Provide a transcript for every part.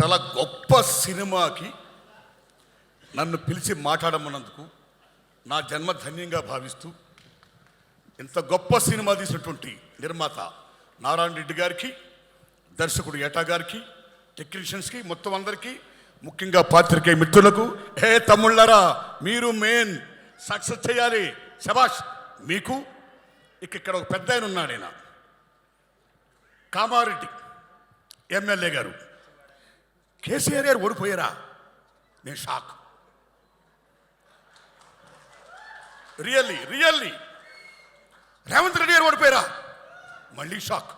చాలా గొప్ప సినిమాకి నన్ను పిలిచి మాట్లాడమన్నందుకు నా జన్మ ధన్యంగా భావిస్తూ ఇంత గొప్ప సినిమా తీసినటువంటి నిర్మాత నారాయణ రెడ్డి గారికి దర్శకుడు ఏటా గారికి టెక్నీషియన్స్కి మొత్తం అందరికీ ముఖ్యంగా పాత్రికేయ మిత్రులకు హే తమ్ముళ్ళరా మీరు మెయిన్ సక్సెస్ చేయాలి. శబాష్ మీకు ఇక ఇక్కడ ఒక పెద్ద ఆయన ఉన్నాడు ఆయన కామారెడ్డి ఎమ్మెల్యే గారు. కేసీఆర్ గారు ఓడిపోయారా? నేను shock really really Revanth Reddy గారు ఓడిపోయారా? మళ్ళీ షాక్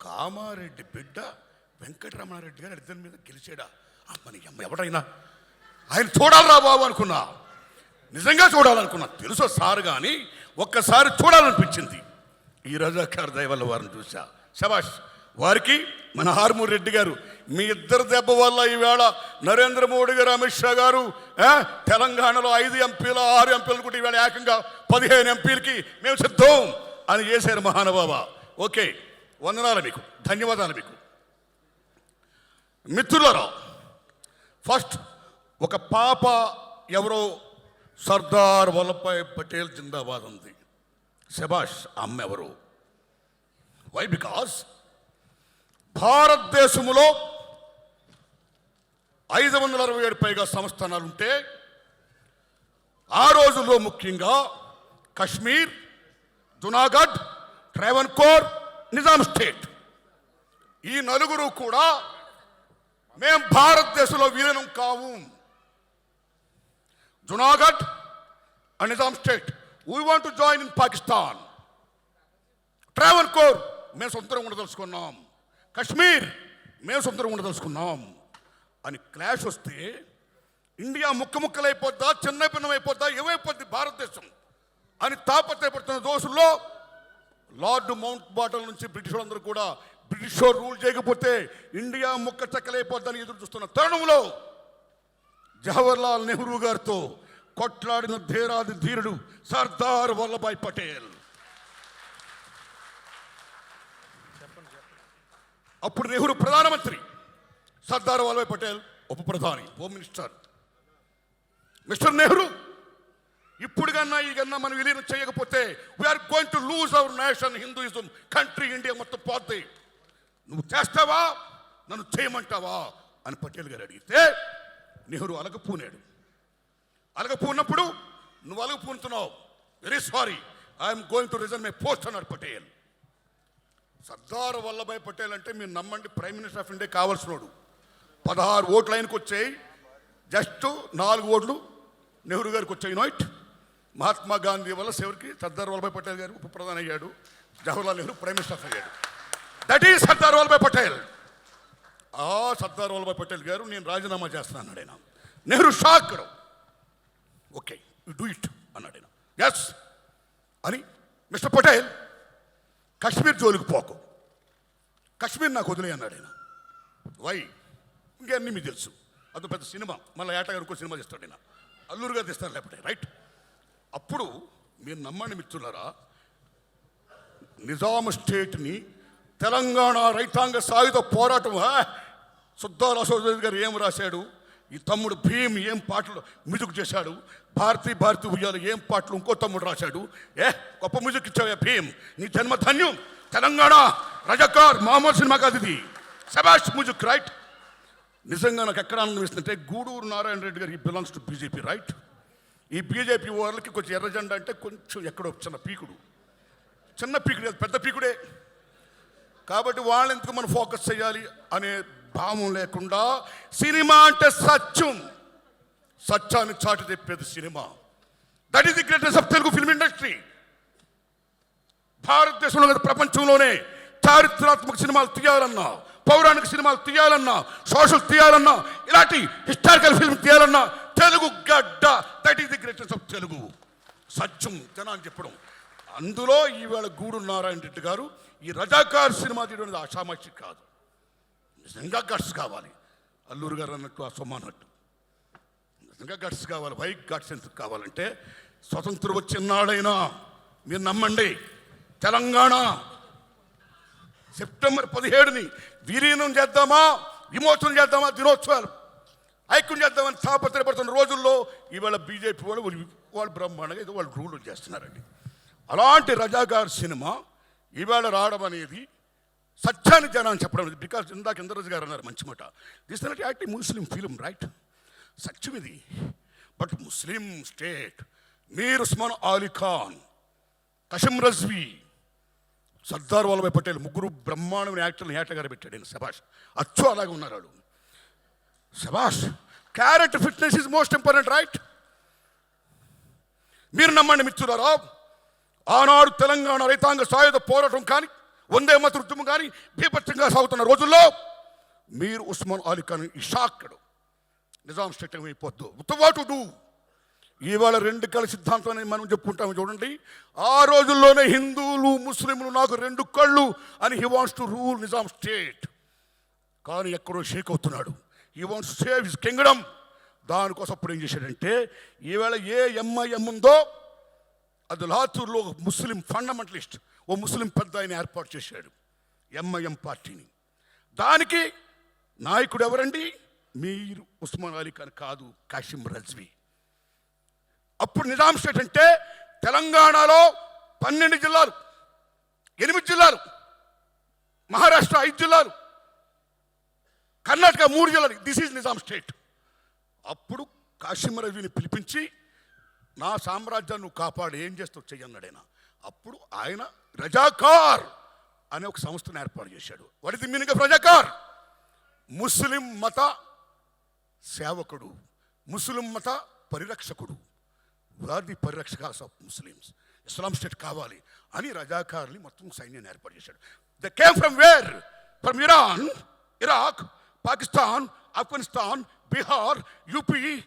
కామారెడ్డి బిడ్డ వెంకటరమణారెడ్డి గారు ఇద్దరి మీద గెలిచాడా? అమ్మని అమ్మ ఎవడైనా? ఆయన చూడాలరా బాబు అనుకున్నా. నిజంగా చూడాలనుకున్నా తెలుసో సార్ కానీ ఒక్కసారి చూడాలనిపించింది. ఈ రజాకార్ దయవల్ల వారిని చూసా శబాష్ వారికి మన హార్మూర్ రెడ్డి గారు మీ ఇద్దరు దెబ్బ వల్ల ఈవేళ నరేంద్ర మోడీ గారు అమిత్ షా గారు తెలంగాణలో ఐదు ఎంపీలు ఆరు ఎంపీలు కూడా ఈవేళ ఏకంగా పదిహేను ఎంపీలకి మేము సిద్ధం అని చేశారు మహానుభావ. ఓకే వందనాలు మీకు ధన్యవాదాలు మీకు. మిత్రులరావు ఫస్ట్ ఒక పాప ఎవరో సర్దార్ వల్లభాయ్ పటేల్ జిందాబాద్ ఉంది. శబాష్ అమ్మ ఎవరు వై బికాస్ భారతదేశంలో ఐదు వందల అరవై ఏడు పైగా సంస్థానాలు ఉంటే ఆ రోజుల్లో ముఖ్యంగా కశ్మీర్ జునాగఢ్ ట్రావెన్కోర్ నిజాం స్టేట్. ఈ నలుగురు కూడా మేం భారతదేశంలో విలీనం కావు. Junagadh and Nizam state. We want to join in Pakistan Travancore మేము సొంతంగా ఉండదలుచుకున్నాం కశ్మీర్ మేము సొంతంగా ఉండదలుచుకున్నాం. అని క్లాష్ వస్తే ఇండియా ముక్క ముక్కలైపోద్దా చిన్న భిన్నమైపోద్దా ఏమైపోద్ది భారతదేశం? అని తాపత్రయపడుతున్న దోషుల్లో లార్డ్ మౌంట్ బాటల్ నుంచి బ్రిటిష్ వాళ్ళందరూ కూడా బ్రిటిష్ రూల్ చేయకపోతే ఇండియా ముక్క చెక్కలైపోద్దని ఎదురు చూస్తున్న తరుణంలో జవహర్లాల్ నెహ్రూ గారితో కొట్లాడిన ధీరాది ధీరుడు సర్దార్ వల్లభాయ్ పటేల్. అప్పుడు నెహ్రూ ప్రధానమంత్రి. సర్దార్ వల్లభాయ్ పటేల్ ఉప ప్రధాని హోమ్ మినిస్టర్. మిస్టర్ నెహ్రూ ఇప్పుడు కన్నా ఈ కన్నా మనం విలీనం చేయకపోతే we are going to lose our nation Hinduism country India మొత్తం పోతే నువ్వు చేస్తావా? నన్ను చేయమంటావా? అని పటేల్ గారు అడిగితే నెహ్రూ అలగపూనాడు. అలగపూనప్పుడు నువ్వు అలగపూనుతున్నావు. Very sorry I'm going to resign my post అన్నాడు పటేల్. సర్దార్ వల్లభాయ్ పటేల్ అంటే మీరు నమ్మండి ప్రైమ్ మినిస్టర్ ఆఫ్ ఇండియా కావాల్సినోడు. పదహారు ఓట్లు ఆయనకు వచ్చాయి జస్ట్ నాలుగు ఓట్లు నెహ్రూ గారికి వచ్చాయి నోయిట్ మహాత్మా గాంధీ వల్ల చివరికి సర్దార్ వల్లభాయ్ పటేల్ గారు ఉప ప్రధాని అయ్యాడు. జవహర్లాల్ నెహ్రూ ప్రైమ్ మినిస్టర్ అయ్యాడు. That is Sardar Vallabhbhai Patel. ఆ సర్దార్ వల్లభాయ్ పటేల్ గారు నేను రాజీనామా చేస్తున్నాను అన్నాడు ఆయన. Nehru shock. Okay you do it అన్నాడు ఆయన. ఎస్ అని మిస్టర్ పటేల్ కాశ్మీర్ జోలికి పోకు. కాశ్మీర్ నాకు వదిలే అన్నాడు ఆయన. వై? ఇంకన్నీ మీకు తెలుసు. అదో పెద్ద సినిమా. మళ్ళీ ఏటగారు ఇంకో సినిమా తీస్తాడు ఆయన అల్లూరుగా తీస్తారు లేకపోతే రైట్? అప్పుడు మీరు నమ్మండి మిత్రులారా నిజాం స్టేట్ని తెలంగాణ రైతాంగ సాయుధ పోరాటం ఆ, సుద్దాల అశోక్ గారు ఏం రాశాడు? ఈ తమ్ముడు భీమ్ ఏం పాటలు మ్యూజిక్ చేశాడు? భారతీ భారతీ ఉయ్యాలు ఏం పాటలు ఇంకో తమ్ముడు రాశాడు? ఏ గొప్ప మ్యూజిక్ ఇచ్చావే భీమ్. నీ జన్మ ధన్యం. తెలంగాణ రజకార్ మామూలు సినిమా కాదు ఇది సెబాస్ట్ మ్యూజిక్ రైట్? నిజంగా నాకు ఎక్కడ ఆనందం గూడూరు నారాయణ రెడ్డి గారు ఈ బిలాంగ్స్ టు బీజేపీ రైట్? ఈ బీజేపీ వాళ్ళకి కొంచెం ఎర్రజెండా అంటే కొంచెం ఎక్కడో చిన్న పీకుడు. చిన్న పీకుడు పెద్ద పీకుడే. కాబట్టి వాళ్ళెందుకు మనం ఫోకస్ చేయాలి అనే భావం లేకుండా సినిమా అంటే సత్యం. సత్యాన్ని చాటి తెప్పేది cinema. That is the greatest of Telugu film industry భారతదేశంలో ప్రపంచంలోనే చారిత్రాత్మక సినిమాలు తీయాలన్నా పౌరాణిక సినిమాలు తీయాలన్నా సోషల్ తీయాలన్నా ఇలాంటి హిస్టారికల్ ఫిల్మ్ తీయాలన్నా తెలుగు గడ్డ. That is the greatest of Telugu సత్యం జనాన్ని చెప్పడం. అందులో ఈవేళ గూడు నారాయణ రెడ్డి గారు ఈ రజాకార్ సినిమా తీయడం ఆషామాషి కాదు. నిజంగా గట్స్ కావాలి. అల్లూరు గారు అన్నట్టు ఆ సొమ్మ అన్నట్టు నిజంగా గట్స్ కావాలి. వైక్ గట్స్ ఎందుకు కావాలంటే స్వతంత్రం వచ్చినాడైనా మీరు నమ్మండి. తెలంగాణ సెప్టెంబర్ పదిహేడుని విలీనం చేద్దామా? విమోచనం చేద్దామా? దినోత్సవాలు ఐక్యం చేద్దామని తాపత్రయపడుతున్న రోజుల్లో ఇవాళ బీజేపీ వాళ్ళు వాళ్ళు- బ్రహ్మాండంగా ఇది వాళ్ళు రూల్ చేస్తున్నారండి. అలాంటి రజాగార్ సినిమా ఇవాళ రావడం అనేది సత్యాన్ని జనాన్ని చెప్పడం బికాజ్ ఇందాక ఇంద్రరాజు గారు అన్నారు మంచి మాట. This not active Muslim film right సత్యం ఇది. But Muslim state Mir Osman Ali Khan Qasim Razvi Sardar Vallabhbhai Patel ముగ్గురు బ్రహ్మాండమైన యాక్టర్ని ఏటగారు పెట్టాడు నేను సభాష్ అచ్చు అలాగే ఉన్నారు వాళ్ళు సభాష్ character fitness is most important right మీరు నమ్మండి మిత్రులారా ఆనాడు తెలంగాణ రైతాంగ సాయుధ పోరాటం కానీ వందే మత ఉద్యమం కానీ బీభత్సంగా సాగుతున్న రోజుల్లో మీరు ఉస్మాన్ అలీ ఖాన్ ఈ నిజాం స్టేట్ అయిపోద్దు. What do. ఇవాళ రెండు కళ్ళ సిద్ధాంతం మనం చెప్పుకుంటాము చూడండి. ఆ రోజుల్లోనే హిందువులు ముస్లింలు నాకు రెండు కళ్ళు అని he wants to rule Nizam state. కానీ ఎక్కడో షేక్ అవుతున్నాడు. ఈ వాంట్స్ సేవ్ హిస్ కింగ్డమ్ దానికోసం అప్పుడు ఏం చేశాడంటే ఈవేళ ఏ ఎంఐఎం ఉందో అది లాతూర్లో ముస్లిం ఫండమెంటలిస్ట్ ఓ ముస్లిం పెద్ద ఆయన ఏర్పాటు చేశాడు. ఎంఐఎం పార్టీని. దానికి నాయకుడు ఎవరండి? మీరు ఉస్మాన్ అలీ ఖాన్ కాదు కాశిం రజ్వీ. అప్పుడు నిజాం స్టేట్ అంటే తెలంగాణలో పన్నెండు జిల్లాలు ఎనిమిది జిల్లాలు మహారాష్ట్ర ఐదు జిల్లాలు కర్ణాటక మూడు జిల్లాలు. This is Nizam state. అప్పుడు కాశీమ రవిని పిలిపించి నా సామ్రాజ్యాన్ని కాపాడు ఏం చేస్తావు చెయ్యన్నాడైనా అప్పుడు ఆయన రజాకార్ అనే ఒక సంస్థను ఏర్పాటు చేశాడు. What is the meaning of Razakar? ముస్లిం మత సేవకుడు ముస్లిం మత పరిరక్షకుడు. వారి పరిరక్షక ఆఫ్ ముస్లిమ్స్? ఇస్లాం స్టేట్ కావాలి అని రజాకార్ని మొత్తం సైన్యాన్ని ఏర్పాటు చేశాడు. They came from where from Iran Iraq Pakistan Afghanistan Bihar UP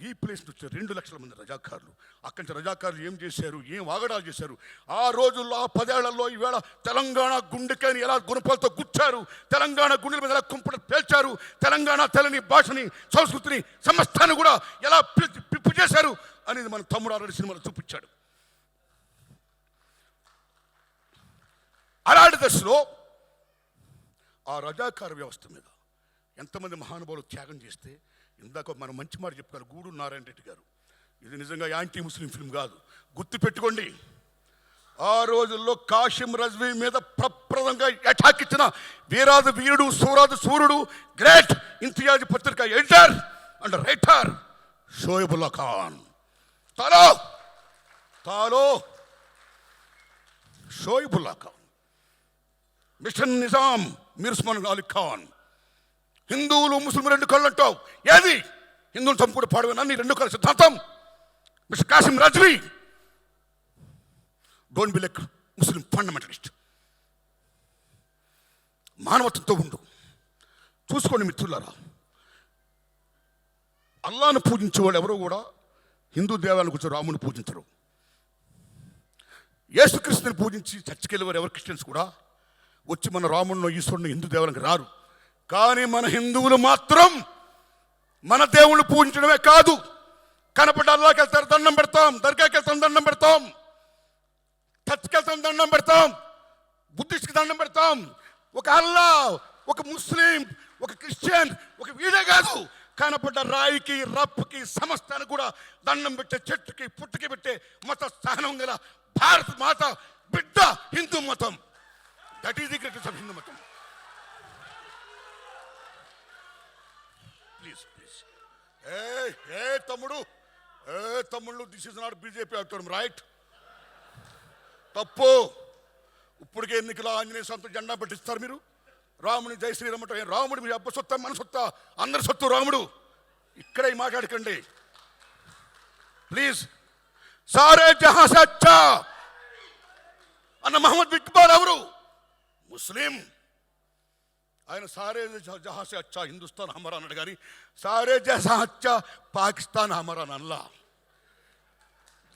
ఈ ప్లేస్ నుంచి వచ్చారు రెండు లక్షల మంది రజాకారులు. అక్కడి నుంచి రజాకారులు ఏం చేశారు? ఏం వాగడాలు చేశారు? ఆ రోజుల్లో ఆ పదేళ్ళలో ఈవేళ తెలంగాణ గుండెకాయని ఎలా గుణపాలతో గుచ్చారు? తెలంగాణ గుండెల మీద ఎలా కుంపట పేల్చారు? తెలంగాణ తెలని భాషని సంస్కృతిని సమస్తాన్ని కూడా ఎలా పిప్పు చేశారు? అనేది మన తమ్ముడు ఆల్రెడీ సినిమాలో చూపించాడు. అలాంటి దశలో ఆ రజాకార వ్యవస్థ మీద ఎంతమంది మహానుభావులు త్యాగం చేస్తే ఇందాక మనం మంచి మాట చెప్పారు గూడు నారాయణ రెడ్డి గారు. ఇది నిజంగా యాంటీ ముస్లిం ఫిల్మ్ కాదు. గుర్తు పెట్టుకోండి. ఆ రోజుల్లో కాశిం రజ్వీ మీద ప్రప్రదంగా అటాక్ ఇచ్చిన వీరాజు వీరుడు సూరాజు సూర్యుడు గ్రేట్ ఇంతియాజ్ పత్రిక editor and writer Shoebullah Khan. తాలో తాలో షోయబుల్లా ఖాన్. మిషన్ నిజాం మిర్స్మన్ అలీ ఖాన్. హిందువులు ముస్లింలు రెండు కళ్ళు అంటావు. ఏది? హిందువులు చంపుడు పాడవేనా? నీ రెండు కళ్ళ సిద్ధాంతం. Mister Kasim Rizvi. Don't be like Muslim fundamentalist మానవత్వంతో ఉండు. చూసుకోండి మిత్రులారా. అల్లాను పూజించే వాళ్ళు ఎవరు కూడా హిందూ దేవాలను కూర్చో రాముని పూజించరు. యేసుక్రీస్తుని పూజించి చర్చికి వెళ్ళేవారు ఎవరు క్రిస్టియన్స్ కూడా? వచ్చి మన రాముడిని ఈశ్వరుని హిందూ దేవాలకి రారు. కానీ మన హిందువులు మాత్రం మన దేవుళ్ళు పూజించడమే కాదు. కనపడ్డ అల్లాకి వెళ్తారు దండం పెడతాం దర్గాకి వెళ్తాం దండం పెడతాం చర్చ్కి వెళ్తాం దండం పెడతాం బుద్ధిస్ట్కి దండం పెడతాం. ఒక అల్లా ఒక ముస్లిం ఒక క్రిస్టియన్ ఒక వీడే కాదు. కనపడ్డ రాయికి రప్పుకి సమస్తానికి కూడా దండం పెట్టే చెట్టుకి పుట్టుకి పెట్టే మత స్థానం గల భారత మాత బిడ్డ హిందూ మతం. That is the greatest of Hindu మతం ప్లీజ్ ప్లీజ్ ఏ ఏ తమ్ముడు? ఏ తమ్ముళ్ళు దిస్ ఇస్ నాట్ బీజేపీ అవుతాడు రైట్ తప్పు. ఇప్పటికే ఎన్నికల ఆంజనేయ సొంత జెండా పెట్టిస్తారు మీరు. రాముని జై శ్రీరామ్ రాముడు మీ అబ్బ సొత్త మన సొత్త అందరి సొత్తు రాముడు. ఇక్కడే మాట్లాడకండి. ప్లీజ్. సారే జహా సచ్చా. అన్న మహమ్మద్ ఇక్బాల్ ఎవరు? ముస్లిం. ఆయన సారే జ- జహా అచ్చా హిందుస్థాన్ హమరా అన్నాడు కానీ సారే జహా అచ్చా పాకిస్తాన్ హమరా అనల్లా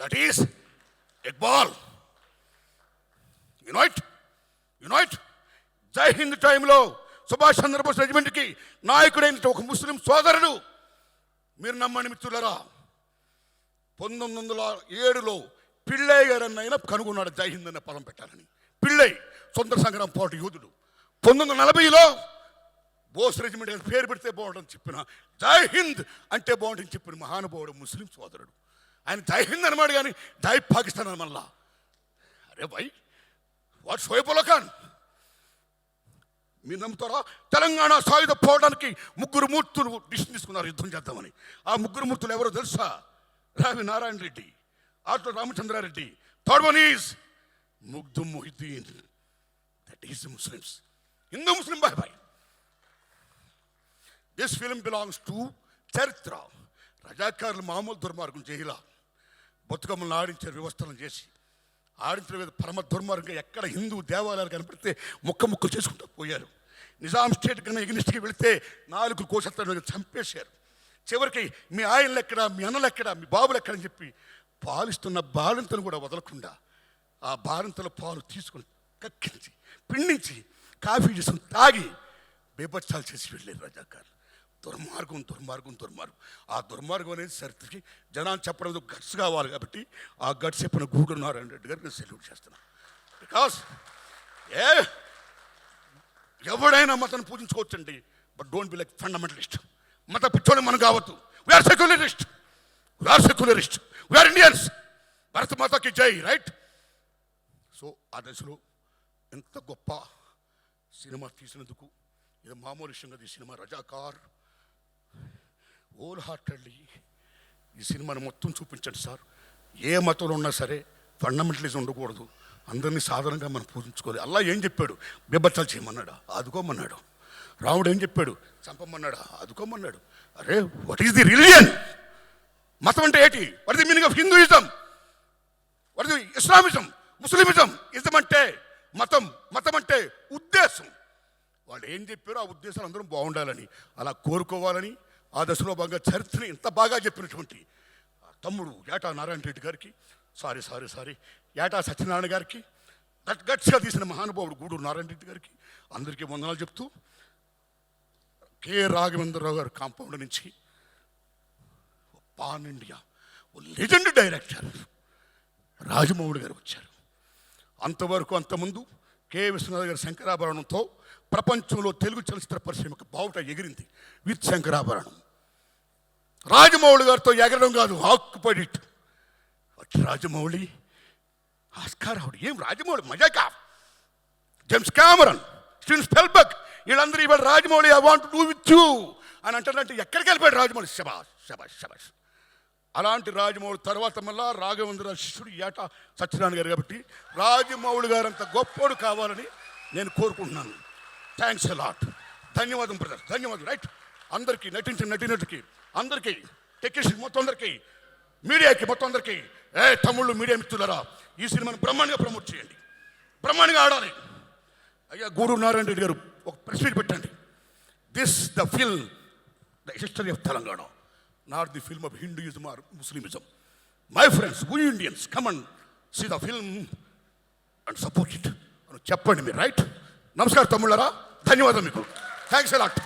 that is Iqbal unite unite జై హింద్ టైంలో సుభాష్ చంద్రబోస్ రెజిమెంట్కి నాయకుడైన ఒక ముస్లిం సోదరుడు. మీరు నమ్మని మిత్రులరా పంతొమ్మిది వందల ఏడులో పిళ్ళయ్య గారు అన్న ఆయన కనుగొన్నాడు జై హింద్ అనే పదం పెట్టాలని. పిళ్ళై సొంత సంగ్రామ పోటీ యోధుడు పంతొమ్మిది వందల నలభైలో బోస్ రెజిమెంట్ పేరు పెడితే బాగుంటుందని చెప్పిన జై హింద్ అంటే బాగుంటుందని చెప్పిన మహానుభావుడు ముస్లిం సోదరుడు. ఆయన జై హింద్ అనమాడు కానీ జై పాకిస్తాన్ అని మళ్ళా. అరే భయ్ వాట్ షోయబుల్ ఖాన్? మీరు నమ్ముతారా? తెలంగాణ సాయుధ పోవడానికి ముగ్గురు మూర్తులు డిసిషన్ తీసుకున్నారు యుద్ధం చేద్దామని. ఆ ముగ్గురు మూర్తులు ఎవరో తెలుసా? Ravi Narayana Reddy auto Ramachandra Reddy third one is Makhdoom Mohiuddin. That is Muslims Hindu Muslim bye భాయ్ దిస్ ఫిలిం బిలాంగ్స్ టు చరిత్ర. రజాకారులు మామూలు దుర్మార్గం చేయలా బతుకమ్మలను ఆడించారు వ్యవస్థలను చేసి ఆడించిన మీద పరమ దుర్మార్గంగా ఎక్కడ హిందూ దేవాలయాలు కనపడితే ముక్క ముక్కలు చేసుకుంటూ పోయారు. నిజాం స్టేట్ కన్నా ఎగ్నిస్ట్కి వెళితే నాలుగు కోసత్తాను చంపేశారు. చివరికి మీ ఆయనలు ఎక్కడ మీ అన్నలు ఎక్కడ మీ బాబులు ఎక్కడ అని చెప్పి పాలిస్తున్న బాలింతను కూడా వదలకుండా ఆ బాలింతల పాలు తీసుకుని కక్కించి పిండించి కాఫీ చేసుకుని తాగి బేపచ్చాలు చేసి వెళ్ళారు రజాకారులు దుర్మార్గం దుర్మార్గం దుర్మార్గం. ఆ దుర్మార్గం అనేది చరిత్రకి జనాన్ని చెప్పడం గట్స్ కావాలి కాబట్టి ఆ గట్స్ చెప్పిన గూగుల్ నారాయణ రెడ్డి గారికి నేను సెల్యూట్ చేస్తున్నాను బికాస్ ఏ ఎవడైనా మతాన్ని పూజించుకోవచ్చండి but don't be like fundamentalist మత పిచ్చోళ్ళు మనం కావద్దు. We are secularist we are secularist we are Indians భరత మాతకి జై రైట్ సో ఆ దశలో ఎంత గొప్ప సినిమా తీసినందుకు ఇది మామూలు విషయంగా ఈ సినిమా రజాకార్. ఓల్ హార్టెడ్లీ ఈ సినిమాని మొత్తం చూపించండి సార్. ఏ మతంలో ఉన్నా సరే ఫండమెంటలిజం ఉండకూడదు. అందరినీ సాధారణంగా మనం పూజించుకోవాలి. అల్లా ఏం చెప్పాడు? బిబ్బచ్చాలు చేయమన్నాడు? ఆదుకోమన్నాడు. రాముడు ఏం చెప్పాడు? చంపమన్నాడు? ఆదుకోమన్నాడు. అరే వాట్ ఈస్ ది రిలీజియన్ మతం అంటే ఏంటి? What the meaning of Hinduism what the Islamism Muslimism ism అంటే మతం మతం ఏం చెప్పారో ఆ ఉద్దేశాలు అందరం బాగుండాలని అలా కోరుకోవాలని ఆ దశలో భాగంగా చరిత్రని ఇంత బాగా చెప్పినటువంటి తమ్ముడు ఏటా నారాయణ రెడ్డి గారికి సారీ సారీ సారీ ఏటా సత్యనారాయణ గారికి గట్ గట్స్గా తీసిన మహానుభావుడు గూడూరు నారాయణ రెడ్డి గారికి అందరికీ వందనాలు చెప్తూ కె. రాఘవేంద్రరావు గారు కాంపౌండ్ నుంచి పాన్ ఇండియా ఓ లెజెండ్ డైరెక్టర్ రాజమౌళి గారు వచ్చారు. అంతవరకు అంతకుముందు కె. విశ్వనాథ్ గారి శంకరాభరణంతో ప్రపంచంలో తెలుగు చలచిత్ర పరిశ్రమకు బావుట ఎగిరింది. విత్ శంకరాభరణం రాజమౌళి గారితో ఎగరడం కాదు ఆక్యుపైడ్ రాజమౌళి ఆస్కార్ ఆవిడ. ఏం రాజమౌళి? మజాకా? జేమ్స్ క్యామరన్ స్టీన్ స్పెల్బర్గ్ వీళ్ళందరూ ఇవాళ Rajamouli I want do with you అని అంటారంటే ఎక్కడికి వెళ్ళిపోయాడు రాజమౌళి? శబాష్ శబాష్ శబాష్ అలాంటి రాజమౌళి తర్వాత మళ్ళా రాఘవేంద్ర శిష్యుడు ఏటా సత్యనారాయణ గారు కాబట్టి రాజమౌళి గారు అంత గొప్పోడు కావాలని నేను కోరుకుంటున్నాను. థ్యాంక్స్ లాట్ ధన్యవాదం బ్రదర్ ధన్యవాదం రైట్ అందరికీ నటించిన నటినటికి అందరికీ టెక్నీషియన్ మొత్తం అందరికీ మీడియాకి మొత్తం అందరికీ ఏ తమ్ముళ్ళు మీడియా మిత్రులరా ఈ సినిమాను బ్రహ్మాండంగా ప్రమోట్ చేయండి. బ్రహ్మాండంగా ఆడాలి. అయ్యా గూడూరు నారాయణ రెడ్డి గారు ఒక ప్రెస్ మీట్ పెట్టండి. This the film the history of Telangana not the film of Hinduism or Muslimism my friends we Indians come on see the film and support it అని చెప్పండి మీరు రైట్ నమస్కారం తమ్ముళ్ళరా. ధన్యవాదం మీకు. Thanks a lot